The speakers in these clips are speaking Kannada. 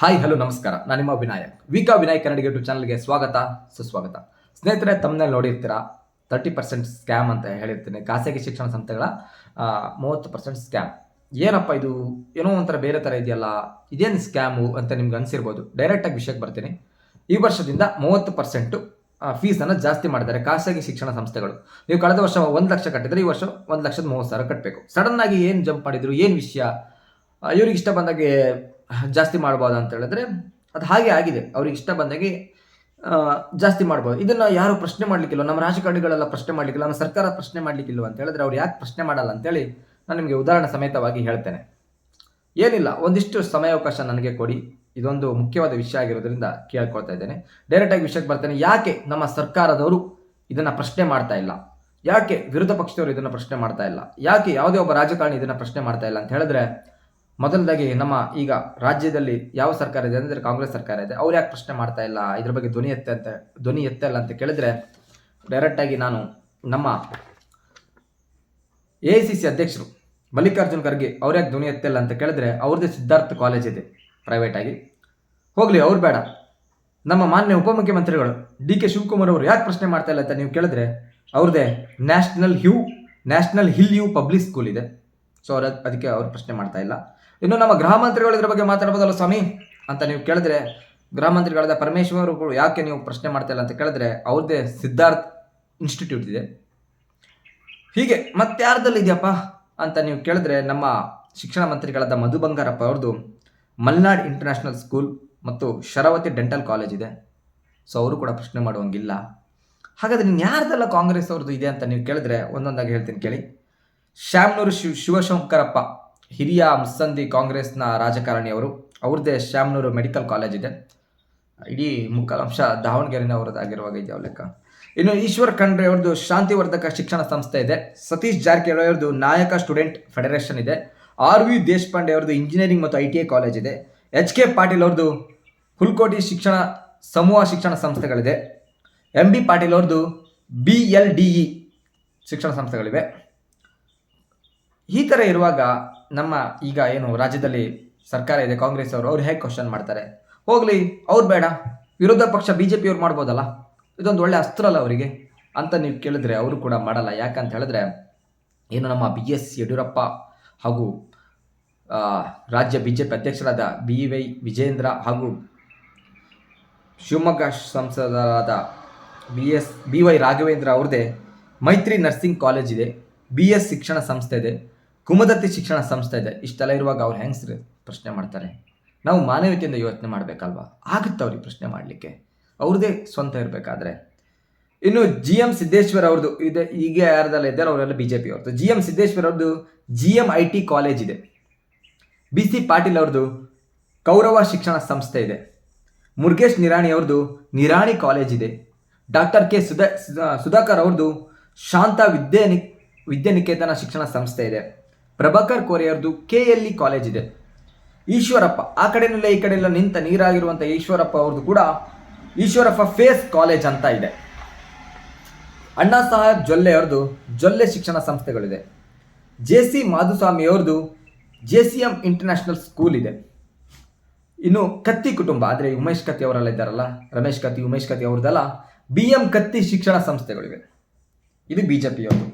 ಹಾಯ್ ಹಲೋ ನಮಸ್ಕಾರ. ನಾನು ನಿಮ್ಮ ವಿನಾಯಕ್. ವಿಕಾ ವಿನಾಯಕ್ ಕನ್ನಡ ಯೂಟ್ಯೂಬ್ ಚಾನಲ್ಗೆ ಸ್ವಾಗತ, ಸುಸ್ವಾಗತ. ಸ್ನೇಹಿತರೆ ತಮ್ಮನಲ್ಲಿ ನೋಡಿರ್ತೀರಾ ತರ್ಟಿ ಪರ್ಸೆಂಟ್ ಸ್ಕ್ಯಾಮ್ ಅಂತ ಹೇಳಿರ್ತೀನಿ. ಖಾಸಗಿ ಶಿಕ್ಷಣ ಸಂಸ್ಥೆಗಳ ಮೂವತ್ತು ಪರ್ಸೆಂಟ್ ಸ್ಕ್ಯಾಮ್ ಏನಪ್ಪ ಇದು? ಏನೋ ಒಂಥರ ಬೇರೆ ಥರ ಇದೆಯಲ್ಲ? ಇದೇನು ಸ್ಕ್ಯಾಮು ಅಂತ ನಿಮ್ಗೆ ಅನಿಸಿರ್ಬೋದು. ಡೈರೆಕ್ಟಾಗಿ ವಿಷಯಕ್ಕೆ ಬರ್ತೀನಿ. ಈ ವರ್ಷದಿಂದ ಮೂವತ್ತು ಪರ್ಸೆಂಟು ಫೀಸನ್ನು ಜಾಸ್ತಿ ಮಾಡಿದ್ದಾರೆ ಖಾಸಗಿ ಶಿಕ್ಷಣ ಸಂಸ್ಥೆಗಳು. ನೀವು ಕಳೆದ ವರ್ಷ ಒಂದು ಲಕ್ಷ ಕಟ್ಟಿದ್ರೆ, ಈ ವರ್ಷ ಒಂದು ಲಕ್ಷದ ಮೂವತ್ತು ಸಾವಿರ ಕಟ್ಟಬೇಕು ಸಡನ್ನಾಗಿ ಏನು ಜಂಪ್ ಮಾಡಿದ್ರು? ಏನು ವಿಷಯ? ಇವ್ರಿಗೆ ಇಷ್ಟ ಬಂದಾಗೆ ಜಾಸ್ತಿ ಮಾಡ್ಬೋದು ಅಂತ ಹೇಳಿದ್ರೆ ಅದು ಹಾಗೆ ಆಗಿದೆ. ಅವ್ರಿಗೆ ಇಷ್ಟ ಬಂದಾಗೆ ಜಾಸ್ತಿ ಮಾಡ್ಬೋದು ಇದನ್ನ ಯಾರು ಪ್ರಶ್ನೆ ಮಾಡ್ಲಿಕ್ಕಿಲ್ಲ, ನಮ್ಮ ರಾಜಕಾರಣಿಗಳೆಲ್ಲ ಪ್ರಶ್ನೆ ಮಾಡ್ಲಿಕ್ಕಿಲ್ಲ, ನಮ್ಮ ಸರ್ಕಾರ ಪ್ರಶ್ನೆ ಮಾಡ್ಲಿಕ್ಕಿಲ್ಲ ಅಂತ ಹೇಳಿದ್ರೆ ಅವ್ರು ಯಾಕೆ ಪ್ರಶ್ನೆ ಮಾಡಲ್ಲ ಅಂತೇಳಿ ನಾನು ನಿಮಗೆ ಉದಾಹರಣೆ ಸಮೇತವಾಗಿ ಹೇಳ್ತೇನೆ. ಏನಿಲ್ಲ, ಒಂದಿಷ್ಟು ಸಮಯಾವಕಾಶ ನನಗೆ ಕೊಡಿ. ಇದೊಂದು ಮುಖ್ಯವಾದ ವಿಷಯ ಆಗಿರೋದ್ರಿಂದ ಕೇಳ್ಕೊಳ್ತಾ ಇದ್ದೇನೆ. ಡೈರೆಕ್ಟಾಗಿ ವಿಷಯಕ್ಕೆ ಬರ್ತೇನೆ. ಯಾಕೆ ನಮ್ಮ ಸರ್ಕಾರದವರು ಇದನ್ನ ಪ್ರಶ್ನೆ ಮಾಡ್ತಾ ಇಲ್ಲ? ಯಾಕೆ ವಿರೋಧ ಪಕ್ಷದವರು ಇದನ್ನ ಪ್ರಶ್ನೆ ಮಾಡ್ತಾ ಇಲ್ಲ? ಯಾಕೆ ಯಾವುದೇ ಒಬ್ಬ ರಾಜಕಾರಣಿ ಇದನ್ನ ಪ್ರಶ್ನೆ ಮಾಡ್ತಾ ಇಲ್ಲ ಅಂತ ಹೇಳಿದ್ರೆ ಮೊದಲದಾಗಿ ನಮ್ಮ ಈಗ ರಾಜ್ಯದಲ್ಲಿ ಯಾವ ಸರ್ಕಾರ ಇದೆ ಅಂದರೆ ಕಾಂಗ್ರೆಸ್ ಸರ್ಕಾರ ಇದೆ. ಅವ್ರು ಯಾಕೆ ಪ್ರಶ್ನೆ ಮಾಡ್ತಾ ಇಲ್ಲ? ಇದ್ರ ಬಗ್ಗೆ ಧ್ವನಿ ಎತ್ತೆ ಅಂತ, ಧ್ವನಿ ಎತ್ತಲ್ಲ ಅಂತ ಕೇಳಿದ್ರೆ ಡೈರೆಕ್ಟಾಗಿ ನಾನು ನಮ್ಮ ಎ ಐ ಸಿ ಸಿ ಅಧ್ಯಕ್ಷರು ಮಲ್ಲಿಕಾರ್ಜುನ್ ಖರ್ಗೆ ಅವ್ರು ಯಾಕೆ ಧ್ವನಿ ಎತ್ತಿಲ್ಲ ಅಂತ ಕೇಳಿದ್ರೆ ಅವ್ರದ್ದೇ ಸಿದ್ಧಾರ್ಥ ಕಾಲೇಜ್ ಇದೆ ಪ್ರೈವೇಟ್ ಆಗಿ. ಹೋಗ್ಲಿ, ಅವ್ರು ಬೇಡ. ನಮ್ಮ ಮಾನ್ಯ ಉಪಮುಖ್ಯಮಂತ್ರಿಗಳು ಡಿ ಕೆ ಶಿವಕುಮಾರ್ ಅವರು ಯಾಕೆ ಪ್ರಶ್ನೆ ಮಾಡ್ತಾ ಇಲ್ಲ ಅಂತ ನೀವು ಕೇಳಿದ್ರೆ ಅವ್ರದ್ದೇ national hue, national hill view public school ಇದೆ. ಸೊ ಅವ್ರ ಅದಕ್ಕೆ ಅವ್ರು ಪ್ರಶ್ನೆ ಮಾಡ್ತಾ ಇಲ್ಲ. ಇನ್ನು ನಮ್ಮ ಗೃಹ ಮಂತ್ರಿಗಳು ಇದ್ರ ಬಗ್ಗೆ ಮಾತಾಡ್ಬೋದಲ್ಲ ಸ್ವಾಮಿ? ಅಂತ ನೀವು ಕೇಳಿದ್ರೆ, ಗೃಹ ಮಂತ್ರಿಗಳಾದ ಪರಮೇಶ್ವರ್ ಯಾಕೆ ನೀವು ಪ್ರಶ್ನೆ ಮಾಡ್ತಾ ಇಲ್ಲ ಅಂತ ಕೇಳಿದ್ರೆ, ಅವ್ರದ್ದೇ ಸಿದ್ಧಾರ್ಥ್ ಇನ್ಸ್ಟಿಟ್ಯೂಟ್ ಇದೆ. ಹೀಗೆ ಮತ್ತಾರ್ದಲ್ಲಿ ಇದೆಯಪ್ಪ ಅಂತ ನೀವು ಕೇಳಿದ್ರೆ, ನಮ್ಮ ಶಿಕ್ಷಣ ಮಂತ್ರಿಗಳಾದ ಮಧು ಬಂಗಾರಪ್ಪ ಅವ್ರದ್ದು ಮಲ್ನಾಡ್ ಇಂಟರ್ನ್ಯಾಷನಲ್ ಸ್ಕೂಲ್ ಮತ್ತು ಶರಾವತಿ ಡೆಂಟಲ್ ಕಾಲೇಜ್ ಇದೆ. ಸೊ ಅವರು ಕೂಡ ಪ್ರಶ್ನೆ ಮಾಡುವಂಗಿಲ್ಲ. ಹಾಗಾದ್ರೆ ನೀನು ಯಾರ್ದೆಲ್ಲ ಕಾಂಗ್ರೆಸ್ ಅವ್ರದ್ದು ಇದೆ ಅಂತ ನೀವು ಕೇಳಿದ್ರೆ, ಒಂದೊಂದಾಗಿ ಹೇಳ್ತೀನಿ ಕೇಳಿ. ಶ್ಯಾಮ್ನೂರು ಶಿವ ಶಿವಶಂಕರಪ್ಪ. ಹಿರಿಯ ಮುಸ್ಸಂದಿ ಕಾಂಗ್ರೆಸ್ನ ರಾಜಕಾರಣಿಯವರು ಅವ್ರದ್ದೇ ಶ್ಯಾಮನೂರು ಮೆಡಿಕಲ್ ಕಾಲೇಜ್ ಇದೆ. ಇಡೀ ಮುಕ್ಕಾಲಾಂಶ ದಾವಣಗೆರೆನವರದಾಗಿರುವಾಗ ಇದೆಯವ ಲೆಕ್ಕ. ಇನ್ನು ಈಶ್ವರ್ ಖಂಡ್ರೆ ಅವ್ರದ್ದು ಶಾಂತಿವರ್ಧಕ ಶಿಕ್ಷಣ ಸಂಸ್ಥೆ ಇದೆ. ಸತೀಶ್ ಜಾರಕಿಹೊಳಿ ಅವ್ರದ್ದು ನಾಯಕ ಸ್ಟೂಡೆಂಟ್ ಫೆಡರೇಷನ್ ಇದೆ. ಆರ್ ವಿ ದೇಶಪಾಂಡೆ ಅವ್ರದ್ದು ಇಂಜಿನಿಯರಿಂಗ್ ಮತ್ತು ಐ ಟಿ ಐ ಕಾಲೇಜ್ ಇದೆ. ಎಚ್ ಕೆ ಪಾಟೀಲ್ ಅವ್ರದ್ದು ಹುಲ್ಕೋಟಿ ಶಿಕ್ಷಣ ಸಮೂಹ ಶಿಕ್ಷಣ ಸಂಸ್ಥೆಗಳಿದೆ. ಎಂ ಬಿ ಪಾಟೀಲ್ ಅವ್ರದ್ದು ಬಿ ಎಲ್ ಡಿ ಇ ಶಿಕ್ಷಣ ಸಂಸ್ಥೆಗಳಿವೆ. ಈ ಥರ ಇರುವಾಗ ನಮ್ಮ ಈಗ ಏನು ರಾಜ್ಯದಲ್ಲಿ ಸರ್ಕಾರ ಇದೆ, ಕಾಂಗ್ರೆಸ್ ಅವರು, ಅವ್ರು ಹೇಗೆ ಕ್ವಶನ್ ಮಾಡ್ತಾರೆ? ಹೋಗ್ಲಿ, ಅವ್ರು ಬೇಡ. ವಿರೋಧ ಪಕ್ಷ ಬಿ ಜೆ ಪಿಯವ್ರು ಮಾಡ್ಬೋದಲ್ಲ? ಇದೊಂದು ಒಳ್ಳೆ ಅಸ್ತ್ರ ಅಲ್ಲ ಅವರಿಗೆ? ಅಂತ ನೀವು ಕೇಳಿದ್ರೆ ಅವರು ಕೂಡ ಮಾಡಲ್ಲ. ಯಾಕಂತ ಹೇಳಿದ್ರೆ, ಏನು ನಮ್ಮ ಬಿ ಎಸ್ ಯಡಿಯೂರಪ್ಪ ಹಾಗೂ ರಾಜ್ಯ ಬಿ ಜೆ ಪಿ ಅಧ್ಯಕ್ಷರಾದ ಬಿ ವೈ ವಿಜೇಂದ್ರ ಹಾಗೂ ಶಿವಮೊಗ್ಗ ಸಂಸದರಾದ B S B Y Raghavendra ಅವ್ರದ್ದೇ ಮೈತ್ರಿ ನರ್ಸಿಂಗ್ ಕಾಲೇಜ್ ಇದೆ. ಬಿ ಎಸ್ ಶಿಕ್ಷಣ ಸಂಸ್ಥೆ ಇದೆ. ಕುಮದತ್ತಿ ಶಿಕ್ಷಣ ಸಂಸ್ಥೆ ಇದೆ. ಇಷ್ಟೆಲ್ಲ ಇರುವಾಗ ಅವ್ರು ಹೆಂಗೆ ಪ್ರಶ್ನೆ ಮಾಡ್ತಾರೆ? ನಾವು ಮಾನವೀಯತೆಯಿಂದ ಯೋಚನೆ ಮಾಡಬೇಕಲ್ವಾ? ಆಗುತ್ತೆ ಅವ್ರಿಗೆ ಪ್ರಶ್ನೆ ಮಾಡಲಿಕ್ಕೆ? ಅವ್ರದ್ದೇ ಸ್ವಂತ ಇರಬೇಕಾದ್ರೆ. ಇನ್ನು ಜಿ ಎಂ ಸಿದ್ದೇಶ್ವರ್ ಅವ್ರದ್ದು ಇದೆ. ಈಗ ಯಾರ್ದೆಲ್ಲ ಇದ್ದಾರೆ ಅವರೆಲ್ಲ ಬಿ ಜೆ ಪಿ ಅವ್ರದ್ದು. ಜಿ ಎಂ ಸಿದ್ದೇಶ್ವರ್ ಅವ್ರದ್ದು G M I T college ಇದೆ. ಬಿ ಸಿ ಪಾಟೀಲ್ ಅವ್ರದ್ದು ಕೌರವ ಶಿಕ್ಷಣ ಸಂಸ್ಥೆ ಇದೆ. ಮುರುಗೇಶ್ ನಿರಾಣಿ ಅವ್ರದ್ದು ನಿರಾಣಿ ಕಾಲೇಜ್ ಇದೆ. ಡಾಕ್ಟರ್ ಕೆ ಸುಧಾ- ಸುಧಾಕರ್ ಅವ್ರದ್ದು ಶಾಂತ ವಿದ್ಯಾನಿ, ವಿದ್ಯಾನಿಕೇತನ ಶಿಕ್ಷಣ ಸಂಸ್ಥೆ ಇದೆ. ಪ್ರಭಾಕರ್ ಕೋರೆ ಅವ್ರದ್ದು ಕೆ ಎಲ್ ಕಾಲೇಜ್ ಇದೆ. ಈಶ್ವರಪ್ಪ, ಆ ಕಡೆನಲ್ಲೇ ಈ ಕಡೆಲ್ಲ ನಿಂತ ನೀರಾಗಿರುವಂಥ ಈಶ್ವರಪ್ಪ ಅವ್ರದ್ದು ಕೂಡ ಈಶ್ವರಪ್ಪ ಫೇಸ್ ಕಾಲೇಜ್ ಅಂತ ಇದೆ. ಅಣ್ಣಾ ಸಾಹೇಬ್ ಜೊಲ್ಲೆ ಅವ್ರದ್ದು ಜೊಲ್ಲೆ ಶಿಕ್ಷಣ ಸಂಸ್ಥೆಗಳಿದೆ. ಜೆ ಸಿ ಮಾಧುಸ್ವಾಮಿ ಅವ್ರದ್ದು J C M international school ಇದೆ. ಇನ್ನು ಕತ್ತಿ ಕುಟುಂಬ, ಆದರೆ ಉಮೇಶ್ ಕತ್ತಿ ಅವರೆಲ್ಲ ಇದ್ದಾರಲ್ಲ, ರಮೇಶ್ ಕತ್ತಿ, ಉಮೇಶ್ ಕತ್ತಿ ಅವ್ರದ್ದೆಲ್ಲ ಬಿ ಎಂ ಕತ್ತಿ ಶಿಕ್ಷಣ ಸಂಸ್ಥೆಗಳಿವೆ. ಇದು ಬಿ ಜೆ ಪಿಯವರು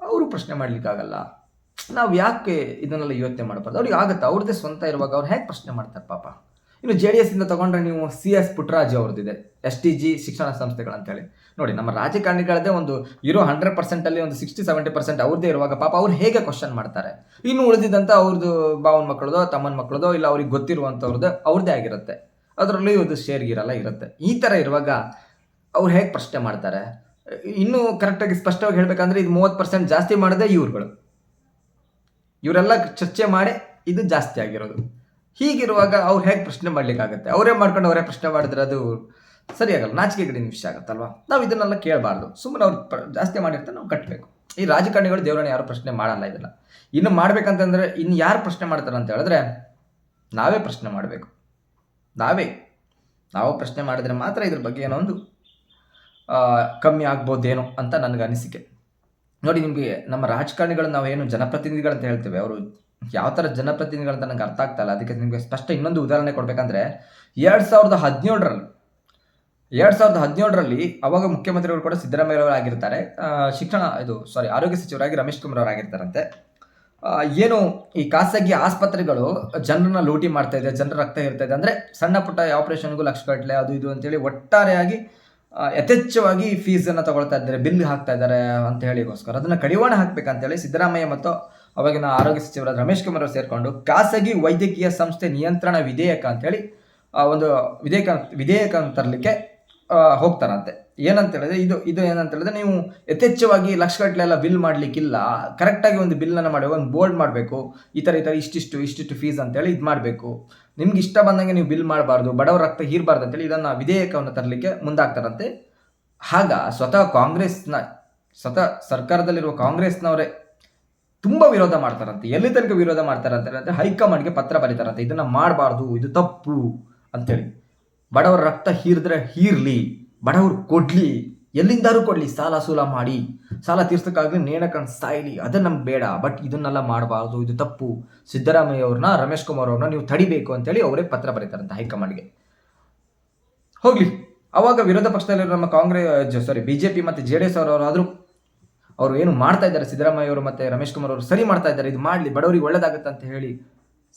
ಅವರು ಪ್ರಶ್ನೆ ಮಾಡ್ಲಿಕ್ಕಾಗಲ್ಲ. ನಾವು ಯಾಕೆ ಇದನ್ನೆಲ್ಲ ಯೋಚನೆ ಮಾಡಬಾರ್ದು? ಅವ್ರಿಗೆ ಆಗುತ್ತೆ, ಅವ್ರದ್ದೇ ಸ್ವಂತ ಇರುವಾಗ ಅವ್ರು ಹೇಗೆ ಪ್ರಶ್ನೆ ಮಾಡ್ತಾರೆ ಪಾಪ? ಇನ್ನು ಜೆ ಡಿ ಎಸ್ ಇಂದ ತಗೊಂಡ್ರೆ ನೀವು ಸಿ ಎಸ್ ಪುಟ್ಟರಾಜು ಅವ್ರದ್ದಿದೆ ಎಸ್ ಟಿ ಜಿ ಶಿಕ್ಷಣ ಸಂಸ್ಥೆಗಳಂತೇಳಿ. ನೋಡಿ, ನಮ್ಮ ರಾಜಕಾರಣಿಗಳದೇ ಒಂದು, ಇರೋ ಹಂಡ್ರೆಡ್ ಪರ್ಸೆಂಟಲ್ಲಿ ಒಂದು ಸಿಕ್ಸ್ಟಿ ಸೆವೆಂಟಿ ಪರ್ಸೆಂಟ್ ಅವ್ರದ್ದೇ ಇರುವಾಗ ಪಾಪ ಅವ್ರು ಹೇಗೆ ಕ್ವಶನ್ ಮಾಡ್ತಾರೆ? ಇನ್ನು ಉಳಿದಿದ್ದಂಥ ಅವ್ರದ್ದು ಬಾವನ ಮಕ್ಕಳದೋ ತಮ್ಮನ ಮಕ್ಕಳದೋ ಇಲ್ಲ ಅವ್ರಿಗೆ ಗೊತ್ತಿರುವಂಥವ್ರದ್ದು ಅವ್ರದ್ದೇ ಆಗಿರುತ್ತೆ. ಅದರಲ್ಲೂ ಒಂದು ಶೇರ್ ಗೀರೆಲ್ಲ ಇರುತ್ತೆ. ಈ ಥರ ಇರುವಾಗ ಅವ್ರು ಹೇಗೆ ಪ್ರಶ್ನೆ ಮಾಡ್ತಾರೆ? ಇನ್ನೂ ಕರೆಕ್ಟಾಗಿ ಸ್ಪಷ್ಟವಾಗಿ ಹೇಳಬೇಕಂದ್ರೆ ಇದು ಮೂವತ್ತು ಪರ್ಸೆಂಟ್ ಜಾಸ್ತಿ ಮಾಡಿದೆ ಇವ್ರುಗಳು ಇವರೆಲ್ಲ ಚರ್ಚೆ ಮಾಡಿ ಇದು ಜಾಸ್ತಿ ಆಗಿರೋದು. ಹೀಗಿರುವಾಗ ಅವ್ರು ಹೇಗೆ ಪ್ರಶ್ನೆ ಮಾಡ್ಲಿಕ್ಕಾಗತ್ತೆ? ಅವರೇ ಮಾಡ್ಕೊಂಡು ಅವರೇ ಪ್ರಶ್ನೆ ಮಾಡಿದ್ರೆ ಅದು ಸರಿಯಾಗಲ್ಲ ನಾಚಿಕೆ ಕಡೆ ವಿಷಯ ಆಗುತ್ತಲ್ವಾ? ನಾವು ಇದನ್ನೆಲ್ಲ ಕೇಳಬಾರ್ದು. ಸುಮ್ಮನೆ ಅವ್ರು ಜಾಸ್ತಿ ಮಾಡಿರ್ತಾರೆ ನಾವು ಕಟ್ಟಬೇಕು ಈ ರಾಜಕಾರಣಿಗಳು ದೇವರನ್ನ ಯಾರು ಪ್ರಶ್ನೆ ಮಾಡಲ್ಲ ಇದನ್ನು. ಇನ್ನು ಮಾಡ್ಬೇಕಂತಂದ್ರೆ ಇನ್ನು ಯಾರು ಪ್ರಶ್ನೆ ಮಾಡ್ತಾರೆ ಅಂತ ಹೇಳಿದ್ರೆ ನಾವೇ ಪ್ರಶ್ನೆ ಮಾಡಬೇಕು. ನಾವೇ. ನಾವು ಪ್ರಶ್ನೆ ಮಾಡಿದ್ರೆ ಮಾತ್ರ ಇದ್ರ ಬಗ್ಗೆ ಏನೋ ಒಂದು ಕಮ್ಮಿ ಆಗ್ಬೋದೇನೋ ಅಂತ ನನಗೆ ಅನಿಸಿಕೆ ನೋಡಿ, ನಿಮಗೆ ನಮ್ಮ ರಾಜಕಾರಣಿಗಳು ನಾವು ಏನು ಜನಪ್ರತಿನಿಧಿಗಳು ಅಂತ ಹೇಳ್ತೇವೆ. ಅವರು ಯಾವ ಥರ ಅಂತ ನನಗೆ ಅರ್ಥ ಆಗ್ತಾ ಇಲ್ಲ. ಅದಕ್ಕೆ ನಿಮಗೆ ಸ್ಪಷ್ಟ ಇನ್ನೊಂದು ಉದಾಹರಣೆ ಕೊಡಬೇಕಂದ್ರೆ, ಎರಡು ಸಾವಿರದ ಹದಿನೇಳರಲ್ಲಿ ಎರಡು ಸಾವಿರದ ಹದಿನೇಳರಲ್ಲಿ ಅವಾಗ ಮುಖ್ಯಮಂತ್ರಿಗಳು ಕೂಡ ಸಿದ್ದರಾಮಯ್ಯ ಆಗಿರ್ತಾರೆ. ಶಿಕ್ಷಣ ಇದು ಸಾರಿ ಆರೋಗ್ಯ ಸಚಿವರಾಗಿ ರಮೇಶ್ ಕುಮಾರ್ ಅವರು ಆಗಿರ್ತಾರಂತೆ. ಏನು ಈ ಖಾಸಗಿ ಆಸ್ಪತ್ರೆಗಳು ಜನರನ್ನ ಲೂಟಿ ಮಾಡ್ತಾ ಇದೆ, ಜನರ ರಕ್ತ ಇರ್ತಾ ಇದೆ. ಅಂದರೆ ಸಣ್ಣ ಪುಟ್ಟ ಆಪರೇಷನ್ಗೂ ಲಕ್ಷ ಗಟ್ಟಲೆ ಅದು ಇದು ಅಂತೇಳಿ ಒಟ್ಟಾರೆಯಾಗಿ ಯಥೇಚ್ಛವಾಗಿ ಫೀಸನ್ನು ತಗೊಳ್ತಾ ಇದ್ದಾರೆ ಬಿಲ್ ಹಾಕ್ತಾ ಇದ್ದಾರೆ ಅಂತ ಹೇಳಿಗೋಸ್ಕರ. ಅದನ್ನು ಕಡಿವಾಣ ಹಾಕಬೇಕಂತೇಳಿ ಸಿದ್ದರಾಮಯ್ಯ ಮತ್ತು ಅವಾಗಿನ ಆರೋಗ್ಯ ಸಚಿವರಾದ ರಮೇಶ್ ಕುಮಾರ್ ಅವರು ಸೇರಿಕೊಂಡು ಖಾಸಗಿ ವೈದ್ಯಕೀಯ ಸಂಸ್ಥೆ ನಿಯಂತ್ರಣ ವಿಧೇಯಕ ಅಂತೇಳಿ ಒಂದು ವಿಧೇಯಕ ವಿಧೇಯಕ ತರಲಿಕ್ಕೆ ಹೋಗ್ತಾರಂತೆ ಏನಂತ ಹೇಳಿದ್ರೆ ಇದು ಇದು ಏನಂತ ಹೇಳಿದ್ರೆ ನೀವು ಯಥೇಚ್ಛವಾಗಿ ಲಕ್ಷಗಟ್ಟಲೆ ಎಲ್ಲ ಬಿಲ್ ಮಾಡ್ಲಿಕ್ಕಿಲ್ಲ. ಕರೆಕ್ಟಾಗಿ ಒಂದು ಬಿಲ್ಲನ್ನು ಮಾಡಿ, ಒಂದು ಬೋರ್ಡ್ ಮಾಡಬೇಕು. ಈ ಥರ ಈ ಥರ ಇಷ್ಟಿಷ್ಟು ಇಷ್ಟಿಷ್ಟು ಫೀಸ್ ಅಂತೇಳಿ ಇದು ಮಾಡಬೇಕು. ನಿಮ್ಗೆ ಇಷ್ಟ ಬಂದಂಗೆ ನೀವು ಬಿಲ್ ಮಾಡಬಾರ್ದು, ಬಡವರ ರಕ್ತ ಹೀರಬಾರ್ದು ಅಂತೇಳಿ ಇದನ್ನು ವಿಧೇಯಕವನ್ನು ತರಲಿಕ್ಕೆ ಮುಂದಾಗ್ತಾರಂತೆ. ಆಗ ಸ್ವತಃ ಕಾಂಗ್ರೆಸ್ನ, ಸ್ವತಃ ಸರ್ಕಾರದಲ್ಲಿರುವ ಕಾಂಗ್ರೆಸ್ನವರೇ ತುಂಬ ವಿರೋಧ ಮಾಡ್ತಾರಂತೆ. ಎಲ್ಲಿ ತನಕ ವಿರೋಧ ಮಾಡ್ತಾರಂತೆ ಹೈಕಮಾಂಡ್ಗೆ ಪತ್ರ ಬರೀತಾರಂತೆ. ಇದನ್ನ ಮಾಡಬಾರ್ದು, ಇದು ತಪ್ಪು ಅಂತೇಳಿ. ಬಡವರ ರಕ್ತ ಹೀರಿದ್ರೆ ಹೀರ್ಲಿ, ಬಡವರು ಕೊಡ್ಲಿ ಎಲ್ಲಿಂದಾರು ಕೊಡ್ಲಿ, ಸಾಲ ಸೂಲ ಮಾಡಿ, ಸಾಲ ತೀರ್ಸಕ್ಕಾಗಲಿ ನೇಣಕಂಡು ಸಾಯ್ಲಿ ಅದೇ ನಮ್ಗೆ ಬೇಡ. ಬಟ್ ಇದನ್ನೆಲ್ಲ ಮಾಡಬಾರ್ದು, ಇದು ತಪ್ಪು. ಸಿದ್ದರಾಮಯ್ಯ ಅವ್ರನ್ನ ರಮೇಶ್ ಕುಮಾರ್ ಅವ್ರನ್ನ ನೀವು ತಡಿಬೇಕು ಅಂತೇಳಿ ಅವರೇ ಪತ್ರ ಬರೀತಾರಂತೆ ಹೈಕಮಾಂಡ್ಗೆ. ಹೋಗ್ಲಿ. ಅವಾಗ ವಿರೋಧ ಪಕ್ಷದಲ್ಲಿರೋ ನಮ್ಮ Congress sorry B J P ಮತ್ತು ಜೆ ಡಿ ಎಸ್ ಅವರಾದರೂ ಅವರು ಏನು ಮಾಡ್ತಾ ಇದ್ದಾರೆ, ಸಿದ್ದರಾಮಯ್ಯ ಅವರು ಮತ್ತು ರಮೇಶ್ ಕುಮಾರ್ ಅವರು ಸರಿ ಮಾಡ್ತಾ ಇದ್ದಾರೆ, ಇದು ಮಾಡಲಿ, ಬಡವರಿಗೆ ಒಳ್ಳೇದಾಗುತ್ತೆ ಅಂತ ಹೇಳಿ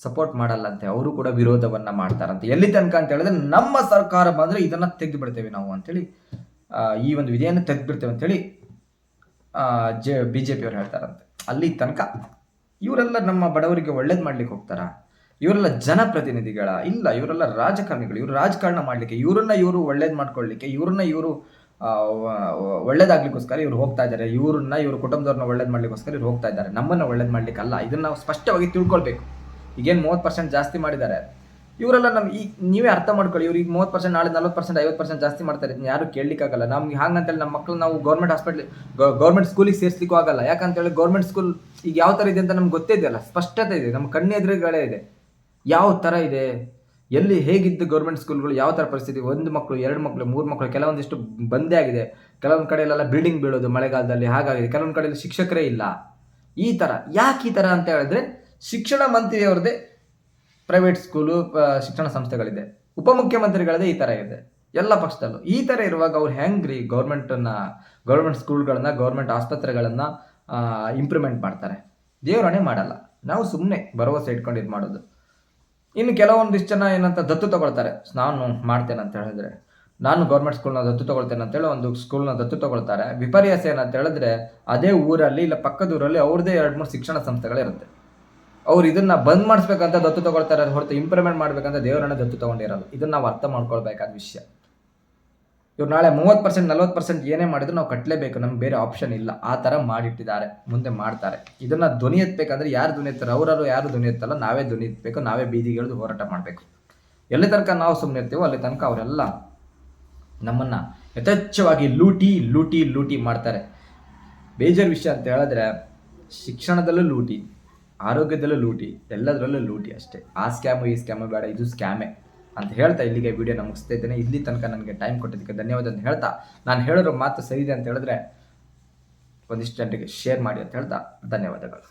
ಸಪೋರ್ಟ್ ಮಾಡಲ್ಲಂತೆ, ಅವರು ಕೂಡ ವಿರೋಧವನ್ನ ಮಾಡ್ತಾರಂತೆ. ಎಲ್ಲಿ ತನಕ ಅಂತ ಹೇಳಿದ್ರೆ, ನಮ್ಮ ಸರ್ಕಾರ ಬಂದರೆ ಇದನ್ನ ತೆಗೆದು ಬಿಡ್ತೇವೆ ನಾವು ಅಂತೇಳಿ ಈ ಒಂದು ವಿಧಿಯನ್ನು ತೆಗೆದು ಬಿಡ್ತೇವೆ ಅಂತೇಳಿ ಜೆ ಬಿ ಜೆ ಪಿಯವರು ಹೇಳ್ತಾರಂತೆ. ಅಲ್ಲಿ ತನಕ ಇವರೆಲ್ಲ ನಮ್ಮ ಬಡವರಿಗೆ ಒಳ್ಳೇದು ಮಾಡ್ಲಿಕ್ಕೆ ಹೋಗ್ತಾರ. ಇವರೆಲ್ಲ ಜನಪ್ರತಿನಿಧಿಗಳ, ಇಲ್ಲ, ಇವರೆಲ್ಲ ರಾಜಕಾರಣಿಗಳು, ಇವರು ರಾಜಕಾರಣ ಮಾಡಲಿಕ್ಕೆ, ಇವರನ್ನ ಇವರು ಒಳ್ಳೇದು ಮಾಡ್ಕೊಳ್ಳಿಕ್ಕೆ ಇವರನ್ನ ಇವರು ಒಳ್ಳೇದಾಗ್ಲಿಕ್ಕೋಸ್ಕರ ಇವ್ರು ಹೋಗ್ತಾ ಇದ್ದಾರೆ. ಇವ್ರನ್ನ ಇವ್ರ ಕುಟುಂಬದವ್ರನ್ನ ಒಳ್ಳೇದು ಮಾಡ್ಲಿಕ್ಕೋಸ್ಕರ ಇವ್ರು ಹೋಗ್ತಾ ಇದ್ದಾರೆ. ನಮ್ಮನ್ನ ಒಳ್ಳೇದು ಮಾಡ್ಲಿಕ್ಕೆ ಅಲ್ಲ ಇದನ್ನ ನಾವು ಸ್ಪಷ್ಟವಾಗಿ ತಿಳ್ಕೊಳ್ಬೇಕು. ಈಗೇನು ಮೂವತ್ತು ಪರ್ಸೆಂಟ್ ಜಾಸ್ತಿ ಮಾಡಿದ್ದಾರೆ. ಇವರೆಲ್ಲ ನಮ್ ಈಗ ನೀವೇ ಅರ್ಥ ಮಾಡ್ಕೊಳ್ಳಿ ಇವ್ರಿಗೆ ಮೂವತ್ತು ಪರ್ಸೆಂಟ್ ನಾಳೆ ನಲ್ವತ್ತು ಪರ್ಸೆಂಟ್ ಐವತ್ತು ಪರ್ಸೆಂಟ್ ಜಾಸ್ತಿ ಮಾಡ್ತಾರೆ. ಯಾರು ಕೇಳಲಿಕ್ಕಾಗಲ್ಲ. ನಮ್ಗೆ ಹಾಗಂತೇಳಿ ನಮ್ಮ ಮಕ್ಕಳು ನಾವು ಗೌರ್ಮೆಂಟ್ ಹಾಸ್ಪಿಟ್ಲ್ ಗೌರ್ಮೆಂಟ್ ಸ್ಕೂಲಿಗೆ ಸೇರಿಸ್ಲಿಕ್ಕೂ ಆಗಲ್ಲ. ಯಾಕಂತೇಳಿ ಗೌರ್ಮೆಂಟ್ ಸ್ಕೂಲ್ ಈಗ ಯಾವ ಥರ ಇದೆ ಅಂತ ನಮ್ಗೆ ಗೊತ್ತೇ ಇದೆಯಲ್ಲ. ಸ್ಪಷ್ಟತೆ ಇದೆ. ನಮ್ಮ ಕಣ್ಣೆದುರುಗಳೇ ಇದೆ. ಯಾವ ಥರ ಇದೆ? ಎಲ್ಲಿ ಹೇಗಿದ್ದು ಗೌರ್ಮೆಂಟ್ ಸ್ಕೂಲ್ಗಳು ಯಾವ ಥರ ಪರಿಸ್ಥಿತಿ? ಒಂದು ಮಕ್ಕಳು ಎರಡು ಮಕ್ಕಳು ಮೂರು ಮಕ್ಕಳು ಕೆಲವೊಂದಿಷ್ಟು ಬಂದೇ ಆಗಿದೆ. ಕೆಲವೊಂದು ಕಡೆಯಲ್ಲೆಲ್ಲ ಬಿಲ್ಡಿಂಗ್ ಬೀಳೋದು ಮಳೆಗಾಲದಲ್ಲಿ ಹಾಗಾಗಿದೆ. ಕೆಲವೊಂದು ಕಡೆಯಲ್ಲಿ ಶಿಕ್ಷಕರೇ ಇಲ್ಲ. ಈ ಥರ ಯಾಕೆ ಈ ಥರ ಅಂತ ಹೇಳಿದ್ರೆ ಶಿಕ್ಷಣ ಮಂತ್ರಿಯವ್ರದ್ದೇ ಪ್ರೈವೇಟ್ ಸ್ಕೂಲು ಶಿಕ್ಷಣ ಸಂಸ್ಥೆಗಳಿದೆ. ಉಪಮುಖ್ಯಮಂತ್ರಿಗಳದೇ ಈ ಥರ ಇದೆ. ಎಲ್ಲ ಪಕ್ಷದಲ್ಲೂ. ಈ ಥರ ಇರುವಾಗ ಅವ್ರು ಹೆಂಗ್ರಿ ಗೌರ್ಮೆಂಟನ್ನು ಗೌರ್ಮೆಂಟ್ ಸ್ಕೂಲ್ಗಳನ್ನ ಗೌರ್ಮೆಂಟ್ ಆಸ್ಪತ್ರೆಗಳನ್ನು ಇಂಪ್ರೂವ್ಮೆಂಟ್ ಮಾಡ್ತಾರೆ? ದೇವರಣೆ ಮಾಡಲ್ಲ. ನಾವು ಸುಮ್ಮನೆ ಭರವಸೆ ಇಟ್ಕೊಂಡು ಇದು ಮಾಡೋದು. ಇನ್ನು ಕೆಲವೊಂದಿಷ್ಟು ಜನ ಏನಂತ ದತ್ತು ತಗೊಳ್ತಾರೆ. ನಾನು ಮಾಡ್ತೇನೆ ಅಂತ ಹೇಳಿದ್ರೆ. ನಾನು ಗೌರ್ಮೆಂಟ್ ಸ್ಕೂಲ್ನ ದತ್ತು ತಗೊಳ್ತೇನೆ ಅಂತೇಳಿ ಒಂದು ಸ್ಕೂಲ್ನ ದತ್ತು ತಗೊಳ್ತಾರೆ. ವಿಪರ್ಯಾಸ ಏನಂತ ಹೇಳಿದ್ರೆ, ಅದೇ ಊರಲ್ಲಿ ಇಲ್ಲ, ಪಕ್ಕದ ಊರಲ್ಲಿ ಅವ್ರದ್ದೇ ಎರಡು ಮೂರು ಶಿಕ್ಷಣ ಸಂಸ್ಥೆಗಳಿರುತ್ತೆ. ಅವ್ರು ಇದನ್ನ ಬಂದ್ ಮಾಡಿಸ್ಬೇಕಂತ ದತ್ತು ತಗೊಳ್ತಾರೆ ಹೊರತು ಇಂಪ್ರೂವ್ಮೆಂಟ್ ಮಾಡ್ಬೇಕಂತ ದೇವರನ್ನ ದತ್ತು ತಗೊಂಡಿರಲ್ಲ ಇದನ್ನ ನಾವು ಅರ್ಥ ಮಾಡ್ಕೊಳ್ಬೇಕಾದ ವಿಷಯ. ಇವ್ರು ನಾಳೆ ಮೂವತ್ತು ಪರ್ಸೆಂಟ್ ನಲ್ವತ್ತು ಪರ್ಸೆಂಟ್ ಏನೇ ಮಾಡಿದ್ರು ನಾವು ಕಟ್ಟಲೇಬೇಕು ನಮ್ಗೆ ಬೇರೆ ಆಪ್ಷನ್ ಇಲ್ಲ. ಆ ಥರ ಮಾಡಿಟ್ಟಿದ್ದಾರೆ, ಮುಂದೆ ಮಾಡ್ತಾರೆ. ಇದನ್ನ ಧ್ವನಿ ಎತ್ತಬೇಕಂದ್ರೆ ಯಾರು ಧ್ವನಿ ಎತ್ತಾರೆ ಅವರವರು ಯಾರು ಧ್ವನಿ ಎತ್ತಲ್ಲ, ನಾವೇ ಧ್ವನಿ ಎತ್ತಬೇಕು ನಾವೇ ಬೀದಿಗೆ ಹೋರಾಟ ಮಾಡಬೇಕು. ಎಲ್ಲಿ ತನಕ ನಾವು ಸುಮ್ಮನೆ ಇರ್ತೀವೋ ಅಲ್ಲಿ ತನಕ ಅವರೆಲ್ಲ ನಮ್ಮನ್ನ ಯಥೇಚ್ಛವಾಗಿ ಲೂಟಿ ಲೂಟಿ ಲೂಟಿ ಮಾಡ್ತಾರೆ. ಬೇಜಾರು ವಿಷಯ ಅಂತ ಹೇಳಿದ್ರೆ ಶಿಕ್ಷಣದಲ್ಲೂ ಲೂಟಿ. ಆರೋಗ್ಯದಲ್ಲೂ ಲೂಟಿ, ಎಲ್ಲದರಲ್ಲೂ ಲೂಟಿ ಅಷ್ಟೇ. ಆ ಸ್ಕ್ಯಾಮು ಈ ಸ್ಕ್ಯಾಮು ಬೇಡ, ಇದು ಸ್ಕ್ಯಾಮೇ ಅಂತ ಹೇಳ್ತಾ ಇಲ್ಲಿಗೆ ವಿಡಿಯೋ ಮುಗಿಸ್ತಾ ಇದ್ದೇನೆ. ಇಲ್ಲಿ ತನಕ ನನಗೆ ಟೈಮ್ ಕೊಟ್ಟಿದ್ದಕ್ಕೆ ಧನ್ಯವಾದ ಅಂತ ಹೇಳ್ತಾ, ನಾನು ಹೇಳೋರು ಮಾತು ಸರಿ ಇದೆ ಅಂತ ಹೇಳಿದ್ರೆ ಒಂದಿಷ್ಟು ಜನರಿಗೆ ಶೇರ್ ಮಾಡಿ ಅಂತ ಹೇಳ್ತಾ, ಧನ್ಯವಾದಗಳು.